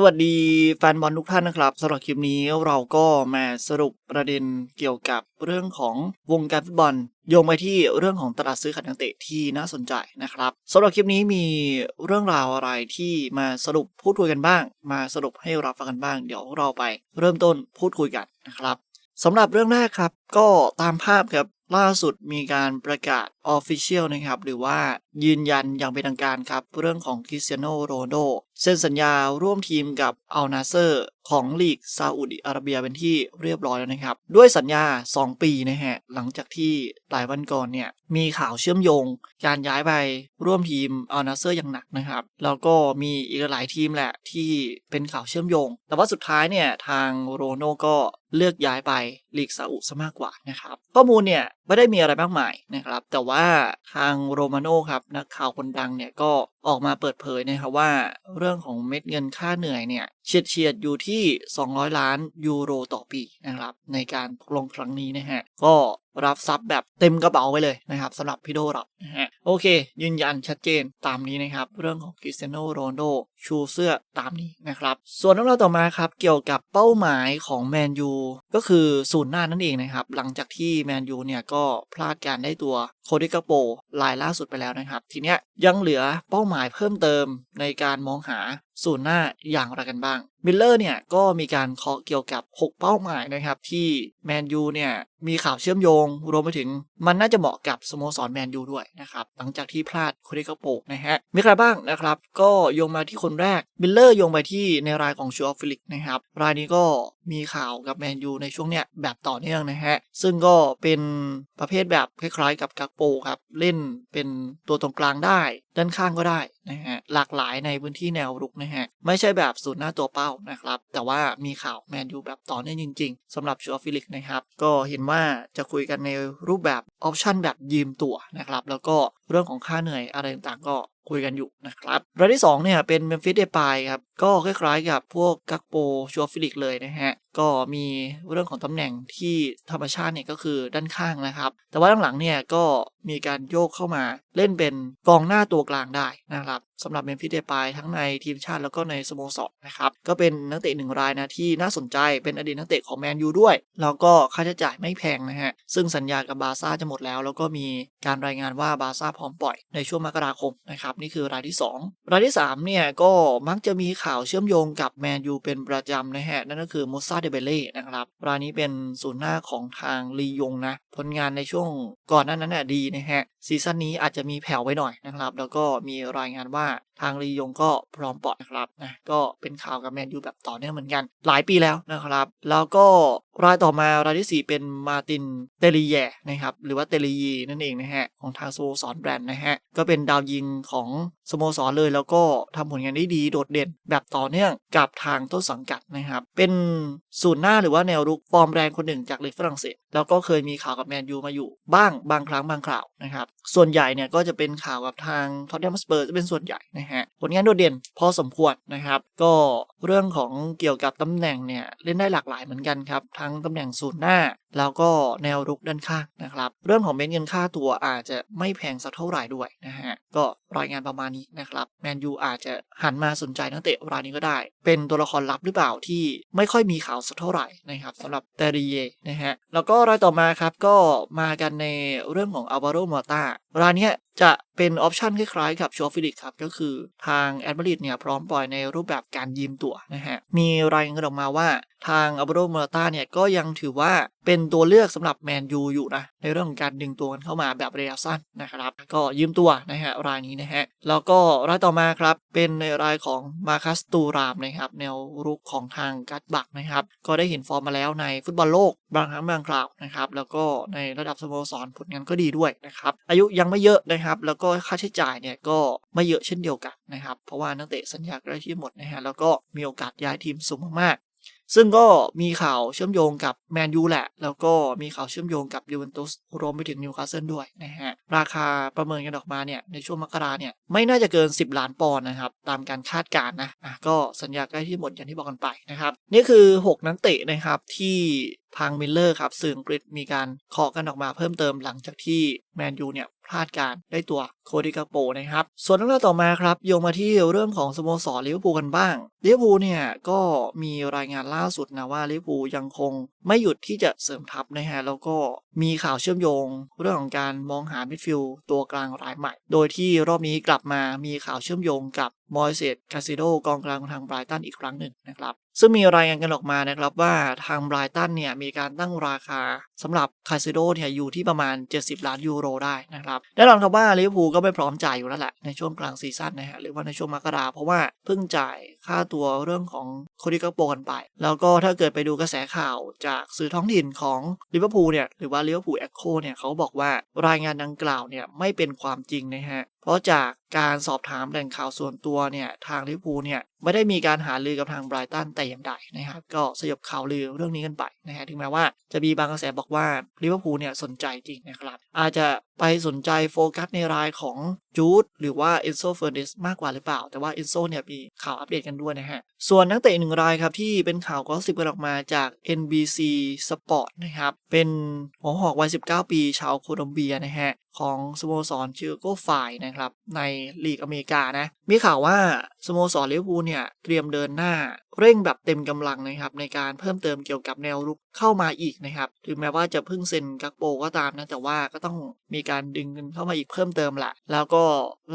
สวัสดีแฟนบอลทุกท่านนะครับสำหรับคลิปนี้เราก็มาสรุปประเด็นเกี่ยวกับเรื่องของวงการฟุตบอลโยงไปที่เรื่องของตลาดซื้อขายนักเตะที่น่าสนใจนะครับสำหรับคลิปนี้มีเรื่องราวอะไรที่มาสรุปพูดคุยกันบ้าง มาสรุปให้เราฟังกันบ้าง เดี๋ยวเราไปเริ่มต้นพูดคุยกันนะครับสำหรับเรื่องแรกครับ ก็ตามภาพครับ ล่าสุดมีการประกาศ Official นะครับ หรือว่ายืนยันอย่างเป็นทางการครับ เรื่องของคริสเตียโนโรนโดเซ็นสัญญาร่วมทีมกับอัลนาเซอร์ ของลีกซาอุดิอาระเบียเป็นที่เรียบร้อยแล้วนะครับ ด้วยสัญญา 2 ปีนะฮะ หลังจากที่หลายวันก่อนเนี่ย มีข่าวเชื่อมโยง การย้ายไปร่วมทีมอัลนาเซอร์อย่างหนักนะครับ แล้วก็มีอีกหลายทีมแหละที่เป็นข่าวเชื่อมโยง แต่ว่าสุดท้ายเนี่ยทางโรนัลโดก็เลือกย้ายไปลีกซาอุซะมากกว่านะครับ ข้อมูลเนี่ยไม่ได้มีอะไรมากมายนะครับ แต่ว่าทางโรมาโน่ครับนักข่าวคนดังเนี่ยก็ออกมาเปิดเผยนะครับว่าเรื่องของเม็ดเงินค่าเหนื่อยเนี่ย เฉียดเฉียดอยู่ที่ 200 ล้านยูโรต่อปีนะครับในการลงครั้งนี้นะฮะก็รับทรัพย์แบบเต็มกระเป๋าไปเลยนะครับสำหรับพี่โดรับนะฮะโอเค ยืนยันชัดเจนตามนี้นะครับ เรื่องของคริสเตียโนโรนโดชูเสื้อตามนี้นะครับ ส่วนเรื่องราวต่อมาครับ เกี่ยวกับเป้าหมายของแมนยูก็คือศูนย์หน้านั่นเองนะครับ หลังจากที่แมนยูเนี่ยก็พลาดการได้ตัวโคดิกาโปลายล่าสุดไปแล้วนะครับ ทีเนี้ยยังเหลือเป้าหมายเพิ่มเติมในการมองหาศูนย์หน้าอย่างไรกันบ้าง มิลเลอร์เนี่ยก็มีการเคาะเกี่ยวกับ 6 เป้าหมายนะครับ ที่แมนยูเนี่ยมีข่าวเชื่อมโยง รวมไปถึงมันน่าจะเหมาะกับสโมสรแมนยูด้วยนะครับ หลังจากที่พลาดโคดิกาโปนะฮะมีใครบ้างนะครับ ก็โยงมาที่คนแรกมิลเลอร์โยงไปที่ในรายของชูออฟฟิลิกนะครับ รายนี้ก็มีข่าวกับแมนยูในช่วงเนี้ยแบบต่อเนื่องนะฮะ ซึ่งก็เป็นประเภทแบบคล้ายๆ กับกาโปครับ เล่นเป็นตัวตรงกลางได้ ด้านข้างก็ได้นะฮะหลากหลายในพื้นที่แนวรุกนะฮะไม่ใช่แบบสูนหน้าตัวเป้านะครับ แต่ว่ามีข่าวแมนยูแบบต่อเนื่องจริง ๆสำหรับชัวฟฟิลิกนะครับ ก็เห็นว่าจะคุยกันในรูปแบบออปชันแบบยืมตัวนะครับ แล้วก็เรื่องของค่าเหนื่อยอะไรต่างๆก็คุยกันอยู่นะครับรายที่ 2 เนี่ย เป็นเมมฟิสเดปายครับ ก็คล้ายๆกับพวกกักโปชัวฟิลิกเลยนะฮะ ก็มีเรื่องของตำแหน่งที่ธรรมชาติเนี่ยก็คือด้านข้างนะครับ แต่ว่าหลังๆเนี่ยก็มีการโยกเข้ามาเล่นเป็นกองหน้าตัวกลางได้นะครับ สำหรับเมมฟิสเดปายทั้งในทีมชาติแล้วก็ในสโมสรนะครับ ก็เป็นนักเตะหนึ่งรายนะที่น่าสนใจเป็นอดีตนักเตะของแมนยูด้วย แล้วก็ค่าใช้จ่ายไม่แพงนะฮะ ซึ่งสัญญากับบาซ่าจะหมดแล้ว แล้วก็มีการรายงานว่าบาซ่าพร้อมปล่อยในช่วงมกราคมนะครับ นี่คือรายที่ 2 รายที่ 3 เนี่ย ก็มักจะมีข่าวเชื่อมโยงกับแมนยูเป็นประจำนะฮะ นั่นก็คือมูซาเดเบเล่นะครับรายนี้เป็นศูนย์หน้าของทางลียงนะผลงานในช่วงก่อนหน้านั้นน่ะดีนะฮะซีซั่นนี้อาจจะมีแผ่วไว้หน่อยนะครับแล้วก็มีรายงานว่าว่า ทางลียงก็พร้อมปลอดนะครับนะก็เป็นข่าวกับแมนยูแบบต่อเนื่องเหมือนกัน หลายปีแล้วนะครับ แล้วก็รายต่อมารายที่ 4 เป็นมาตินเตลีแยนะครับหรือว่าเตลียีนั่นเองนะฮะของทางสโมสรแบรนด์นะฮะก็เป็นดาวยิงของสโมสรเลย แล้วก็ทำผลงานได้ดีโดดเด่นแบบต่อเนื่องกับทางต้นสังกัดนะครับเป็นศูนย์หน้าหรือว่าแนวรุกฟอร์มแรงคนหนึ่งจากลีกฝรั่งเศสแล้วก็เคยมีข่าวกับแมนยูมาอยู่บ้างบางครั้งบางคราวนะครับส่วนใหญ่เนี่ยก็จะเป็นข่าวกับทางท็อตแนมสเปอร์จะเป็นส่วนใหญ่นะฮะผลงานโดดเด่นพอสมควรนะครับ ก็เรื่องของเกี่ยวกับตำแหน่งเนี่ยเล่นได้หลากหลายเหมือนกันครับ ทั้งตำแหน่งศูนย์หน้า แล้วก็แนวรุกด้านข้างนะครับ เรื่องของเม็ดเงินค่าตัวอาจจะไม่แพงสักเท่าไหร่ด้วยนะฮะก็รายงานประมาณนี้นะครับ แมนยูอาจจะหันมาสนใจนักเตะรายนี้ก็ได้ เป็นตัวละครลับหรือเปล่าที่ไม่ค่อยมีข่าวสักเท่าไหร่นะครับสำหรับเตรีเยนะฮะ แล้วก็รายต่อมาครับก็มากันในเรื่องของอัลวาโรมอต้ารายนี้จะเป็นออปชันคล้ายๆกับชัวฟิลิกครับ ก็คือทางแอดมิริตเนี่ยพร้อมปล่อยในรูปแบบการยืมตั๋วนะฮะ มีรายงานออกมาว่า ทางอัลโรมอร์ตาเนี่ยก็ยังถือว่าเป็นตัวเลือกสำหรับแมนยูอยู่นะ ในเรื่องของการดึงตัวกันเข้ามาแบบระยะสั้นนะครับ ก็ยืมตัวนะฮะรายนี้นะฮะ แล้วก็รายต่อมาครับ เป็นในรายของมาคัสตูรามนะครับ แนวรุกของทางกัตบักนะครับ ก็ได้เห็นฟอร์มมาแล้วในฟุตบอลโลกบางครั้งบางคราวนะครับแล้วก็ในระดับสโมสรผลงานก็ดีด้วยนะครับ อายุยังไม่เยอะนะครับ แล้วก็ค่าใช้จ่ายเนี่ยก็ไม่เยอะเช่นเดียวกันนะครับ เพราะว่านักเตะสัญญาใกล้ที่หมดนะฮะแล้วก็มีโอกาสย้ายทีมสูงมาก ซึ่งก็มีข่าวเชื่อมโยงกับแมนยูแหละ แล้วก็มีข่าวเชื่อมโยงกับยูเวนตุสรวมไปถึงนิวคาสเซิลด้วยนะฮะ ราคาประเมินกันออกมาเนี่ย ในช่วงมกราเนี่ย ไม่น่าจะเกิน 10 ล้านปอนด์นะครับ ตามการคาดการณ์นะอะก็สัญญาใกล้ที่หมดอย่างที่บอกกันไปนะครับ นี่คือ 6 นักเตะนะครับที่ทางมิลเลอร์ครับสื่ออังกฤษมีการเคาะกันออกมาเพิ่มเติมหลังจากที่แมนยูเนี่ย พลาดการได้ตัวโคดิกาโปนะครับ ส่วนเรื่องราวต่อมาครับโยงมาที่เรื่องของสโมสรลิเวอร์พูลกันบ้างลิเวอร์พูลเนี่ยก็มีรายงานล่าสุดนะว่าลิเวอร์พูลยังคงไม่หยุดที่จะเสริมทัพนะฮะแล้วก็มีข่าวเชื่อมโยง เรื่องของการมองหามิดฟิลด์ตัวกลางรายใหม่ โดยที่รอบนี้กลับมามีข่าวเชื่อมโยงกับมอยเซตคาซิโดกองกลางของทางไบรตันอีกครั้งหนึ่งนะครับซึ่งมีรายงานกันออกมานะครับว่าทางไบรตันเนี่ยมีการตั้งราคา สำหรับคาซิโดเนี่ยอยู่ที่ประมาณ 70 ล้านยูโรได้นะครับแน่นอนครับว่าลิเวอร์พูลก็ไม่พร้อมจ่ายอยู่แล้วแหละในช่วงกลางซีซั่นนะฮะหรือว่าในช่วงมกราเพราะว่าเพิ่งจ่ายค่าตัวเรื่องของโคดิกาโปกันไป แล้วก็ถ้าเกิดไปดูกระแสข่าวจากสื่อท้องถิ่นของลิเวอร์พูลเนี่ยหรือว่าลิเวอร์พูลแอคโคเนี่ยเขาบอกว่ารายงานดังกล่าวเนี่ยไม่เป็นความจริงนะฮะ ราะจากการสอบถามแหล่งข่าวส่วนตัวเนี่ยทางลิเวอร์พูลเนี่ยไม่ได้มีการหาลือกับทางไบรตันแต่อย่างใดนะครับก็สยบข่าวลือเรื่องนี้กันไปนะฮะถึงแม้ว่าจะมีบางกระแสบอกว่าลิเวอร์พูลเนี่ยสนใจจริงนะครับอาจจะไปสนใจโฟกัสในรายของจูดหรือว่าเอนโซเฟอร์ดิสมากกว่าหรือเปล่า แต่ว่าเอนโซเนี่ยมีข่าวอัปเดตกันด้วยนะฮะส่วนนักเตะหนึ่งรายครับที่เป็นข่าวก็สิบกันออกมาจาก NBC Sport นะครับเป็นหัวหอกวัย19 ปีชาวโคลอมเบียนะฮะ ของสโมสรชื่อโกไฟนะครับในลีกอเมริกานะมีข่าวว่าสโมสรลิเวอร์พูลเนี่ยเตรียมเดินหน้า เร่งแบบเต็มกำลังนะครับในการเพิ่มเติมเกี่ยวกับแนวรุกเข้ามาอีกนะครับถึงแม้ว่าจะเพิ่งเซ็นกักโปก็ตามนะแต่ว่าก็ต้องมีการดึงเงินเข้ามาอีกเพิ่มเติมแหละแล้วก็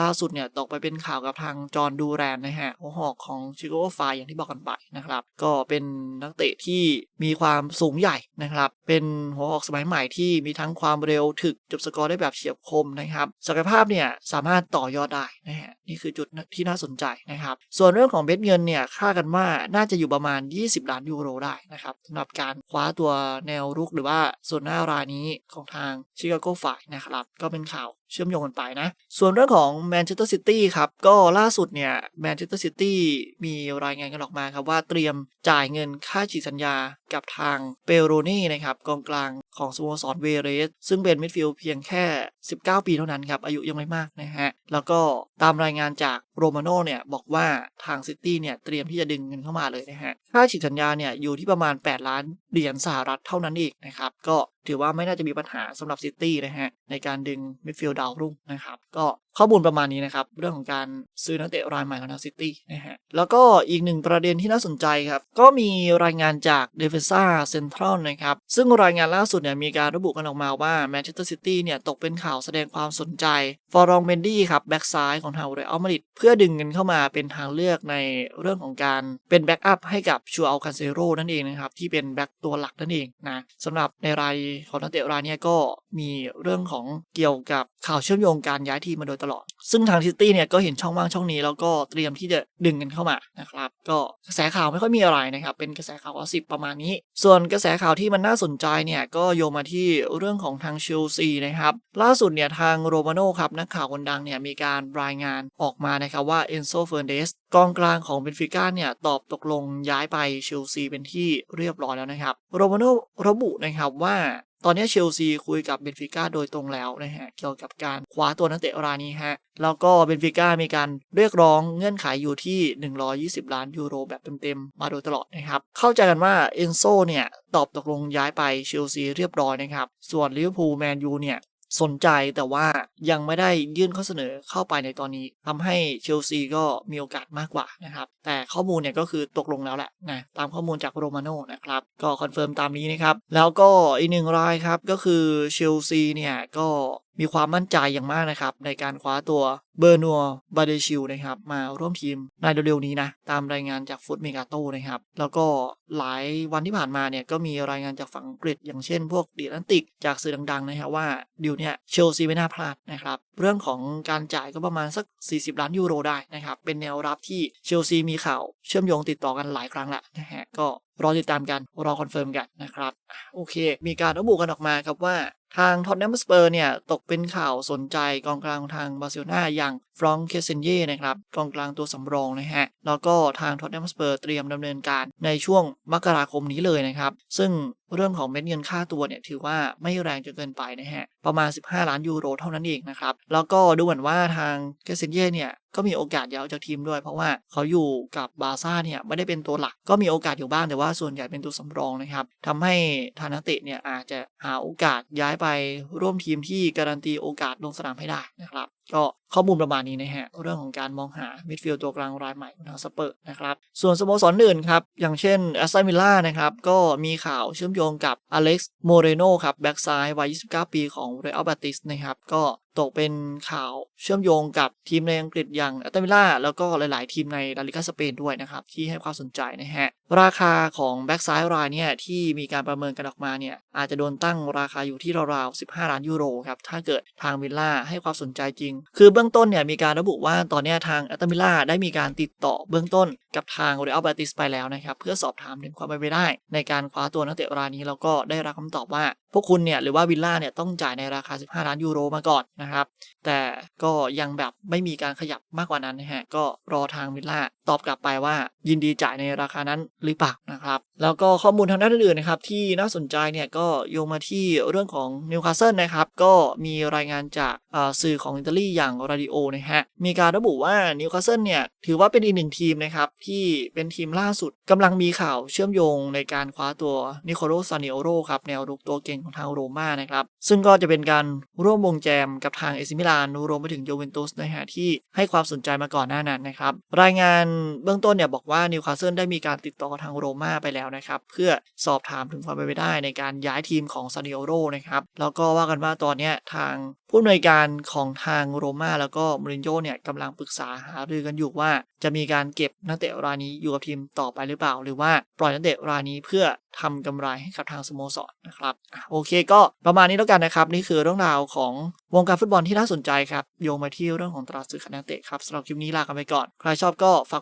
ล่าสุดเนี่ยตกไปเป็นข่าวกับทางจอห์นดูแรนนะฮะหัวหอกของชิโกไฟอย่างที่บอกกันไปนะครับก็เป็นนักเตะที่มีความสูงใหญ่นะครับเป็นหัวหอกสมัยใหม่ที่มีทั้งความเร็วถึกจบสกอร์ได้แบบเฉียบคมนะครับศักยภาพเนี่ยสามารถต่อยอดได้นะฮะนี่คือจุดที่น่าสนใจนะครับส่วนเรื่องของเบ็ดเงินเนี่ยคาดกันว่าน่าจะอยู่ประมาณ 20 ล้านยูโรได้นะครับสำหรับการคว้าตัวแนวรุกหรือว่าส่วนหน้ารายนี้ของทางชิคาโกฝ่ายนะครับ ก็เป็นข่าวเชื่อมโยงกันไปนะ ส่วนเรื่องของแมนเชสเตอร์ซิตี้ครับ ก็ล่าสุดเนี่ยแมนเชสเตอร์ซิตี้มีรายงานกันออกมาครับว่าเตรียมจ่ายเงินค่าฉีดสัญญากับทางเปโรนี่นะครับกองกลางของสโมสรเวเรสซึ่งเป็นมิดฟิลด์เพียงแค่ 19 ปีเท่านั้นครับ อายุยังไม่มากนะฮะ แล้วก็ตามรายงานจากโรมาโน่เนี่ย บอกว่าทางซิตี้เนี่ย เตรียมที่จะดึงเงินเข้ามาเลยนะฮะ ค่าฉีดสัญญาเนี่ย อยู่ที่ประมาณ 8 ล้านเหรียญสหรัฐเท่านั้นเองนะครับ ก็ถือว่าไม่น่าจะมีปัญหาสำหรับซิตี้นะฮะ ในการดึงมิดฟิลด์ดาวรุ่งนะครับ ก็ข้อมูลประมาณนี้นะครับ เรื่องของการซื้อนักเตะรายใหม่ของทางซิตี้นะฮะ แล้วก็อีกหนึ่งประเด็นที่น่าสนใจครับ ก็มีรายงานจากเดฟเฟซ่าเซ็นทรัลนะครับซึ่งรายงานล่าสุดเนี่ยมีการระบุกันออกมาว่าแมนเชสเตอร์ซิตี้เนี่ยตกเป็นข่าวแสดงความสนใจ ฟอรองเมนดี้ครับแบ็กซ้ายของทางเรอัลมาดริดเพื่อดึงเงินเข้ามาเป็นทางเลือกในเรื่องของการเป็นแบ็กอัพให้กับชัวอัลคันเซโรนั่นเองนะครับที่เป็นแบ็กตัวหลักนั่นเองนะสำหรับในรายของนักเตะรายนี้ก็มีเรื่องของเกี่ยวกับข่าวเชื่อมโยงการย้ายทีมมาโดยตลอด ซึ่งทางซิตี้เนี่ยก็เห็นช่องว่างช่องนี้แล้วก็เตรียมที่จะดึงเงินเข้ามานะครับ ก็กระแสข่าวไม่ค่อยมีอะไรนะครับ เป็นกระแสข่าวก็สิบประมาณนี้ ส่วนกระแสข่าวที่มันน่าสนใจเนี่ยก็โยงมาที่เรื่องของทางเชลซีนะครับ ล่าสุดเนี่ยทางโรมาโน่ครับนักข่าวคนดังเนี่ยมีการรายงานออกมานะครับว่าเอนโซเฟอร์เดสกองกลางของเบนฟิก้าเนี่ยตอบตกลงย้ายไปเชลซีเป็นที่เรียบร้อยแล้วนะครับ โรมาโน่ระบุนะครับว่า ตอนนี้เชลซีคุยกับเบนฟิก้าโดยตรงแล้วนะฮะเกี่ยวกับการคว้าตัวนักเตะรายนี้ฮะแล้วก็เบนฟิก้ามีการเรียกร้องเงื่อนไขอยู่ที่ 120 ล้านยูโรแบบเต็มๆ มาโดยตลอดนะครับ เข้าใจกันว่าเอนโซเนี่ย ตอบตกลงย้ายไปเชลซีเรียบร้อยนะครับ ส่วนลิเวอร์พูลแมนยูเนี่ย สนใจแต่ว่ายังไม่ได้ยื่นข้อเสนอเข้าไปในตอนนี้ทำให้เชลซีก็มีโอกาสมากกว่านะครับ แต่ข้อมูลเนี่ยก็คือตกลงแล้วแหละนะตามข้อมูลจากโรมาโน่นะครับ ก็คอนเฟิร์มตามนี้นะครับ แล้วก็อีกหนึ่งรายครับก็คือเชลซีเนี่ยก็ มีความมั่นใจอย่างมากนะครับ ในการคว้าตัวเบอร์นัวบาเดชิลนะครับ มาร่วมทีมในเร็วๆนี้นะ ตามรายงานจากฟุตเมกาโตนะครับ แล้วก็หลายวันที่ผ่านมาเนี่ย ก็มีรายงานจากฝั่งอังกฤษ อย่างเช่นพวกเดีแลนติกจากสื่อดังๆนะครับว่าดิวเนี่ยเชลซีไม่น่าพลาดนะครับ เรื่องของการจ่ายก็ประมาณสัก 40 ล้านยูโรได้นะครับ เป็นแนวรับที่เชลซีมีข่าวเชื่อมโยงติดต่อกันหลายครั้งละนะฮะก็รอติดตามกัน รอคอนเฟิร์มกันนะครับ โอเค มีการระบุกันออกมาครับว่า ทางท็อตแนมสเปอร์เนี่ย ตกเป็นข่าวสนใจกองกลางทางบาร์เซโลนาอย่างฟรองก์เคเซนเย่นะครับกองกลางตัวสำรองนะฮะ แล้วก็ทางท็อตแนมสเปอร์เตรียมดำเนินการในช่วงมกราคมนี้เลยนะครับ ซึ่งเรื่องของเม็ดเงินค่าตัวเนี่ยถือว่าไม่แรงจนเกินไปนะฮะ ประมาณ 15 ล้านยูโรเท่านั้นเองนะครับ แล้วก็ดูเหมือนว่าทางเคเซนเย่เนี่ยก็มีโอกาสย้ายออกจากทีมด้วย เพราะว่าเขาอยู่กับบาร์ซ่าเนี่ยไม่ได้เป็นตัวหลักก็มีโอกาสอยู่บ้างแต่ว่าส่วนใหญ่เป็นตัวสำรองนะครับทำให้ทานักเตะเนี่ยอาจจะหาโอกาสย้ายไปร่วมทีมที่การันตีโอกาสลงสนามให้ได้นะครับก็ข้อมูลประมาณนี้นะฮะ เรื่องของการมองหามิดฟิลด์ตัวกลางรายใหม่ของทางสเปอร์นะครับ ส่วนสโมสรอื่นครับ อย่างเช่นแอสตันวิลล่านะครับ ก็มีข่าวเชื่อมโยงกับอเล็กซ์โมเรโนครับ แบ็กซ้ายวัย 29 ปีของเรอัลบาติสนะครับ ก็ตกเป็นข่าวเชื่อมโยงกับทีมในอังกฤษอย่างแอตตันวิลล่าแล้วก็หลาย ๆ ทีมในลาลิกาสเปนด้วยนะครับ ที่ให้ความสนใจนะฮะ ราคาของแบ็กซ้ายรายเนี่ยที่มีการประเมินกันออกมาเนี่ยอาจจะโดนตั้งราคาอยู่ที่ราวๆ 15 ล้านยูโรครับถ้าเกิดทางวิลล่าให้ความสนใจจริง คือเบื้องต้นเนี่ยมีการระบุว่าตอนนี้ทางอตตันวิลล่าได้มีการติดต่อเบื้องต้นกับทางเรอัลบาติสไปแล้วนะครับเพื่อสอบถามถึงความเป็นไปได้ ในการคว้าตัวนักเตะรายนี้แล้วก็ได้รับคำตอบว่า พวกคุณเนี่ยหรือว่าวิลล่าเนี่ยต้องจ่ายในราคา 15 ล้านยูโรมาก่อนนะครับแต่ก็ยังแบบไม่มีการขยับมากกว่านั้นนะฮะก็รอทางวิลล่าตอบกลับไปว่ายินดีจ่ายในราคานั้นหรือเปล่านะครับ แล้วก็ข้อมูลทางด้านอื่นๆนะครับที่น่าสนใจเนี่ยก็โยงมาที่เรื่องของนิวคาสเซิลนะครับ ก็มีรายงานจากสื่อของอิตาลีอย่างราดิโอนะฮะ มีการระบุว่านิวคาสเซิลเนี่ยถือว่าเป็นอีกหนึ่งทีมนะครับ ที่เป็นทีมล่าสุดกำลังมีข่าวเชื่อมโยงในการคว้าตัวนิโคโลซานิโอโรครับแนวรุกตัวเก่งของทางโรม่านะครับซึ่งก็จะเป็นการร่วมวงแจมกับทางเอซิมิลานรวมไปถึงโยเวนตุสนะฮะที่ให้ความสนใจมาก่อนหน้านั้นนะครับรายงานเบื้องต้นเนี่ยบอกว่านิวคาสเซิลได้มีการติดต่อทางโรม่าไปแล้วนะครับ เพื่อสอบถามถึงความเป็นไปได้ในการย้ายทีมของซานิโอโรนะครับ แล้วก็ว่ากันว่าตอนนี้ทางผู้อำนวยการของทางโรม่าแล้วก็มูรินโญ่เนี่ยกำลังปรึกษาหารือกันอยู่ว่า จะมีการเก็บนักเตะรายนี้อยู่กับทีมต่อไปหรือเปล่า หรือว่าปล่อยนักเตะรายนี้เพื่อทำกำไรให้กับทางสโมสรนนะครับโอเคก็ประมาณนี้แล้วกันนะครับ นี่คือเรื่องราวของวงการฟุตบอลที่น่าสนใจครับโยงมาที่เรื่องของตลาดซื้อขายนักเตะครับสำหรับคลิปนี้ลากันไปก่อนใครชอบก็ฝาก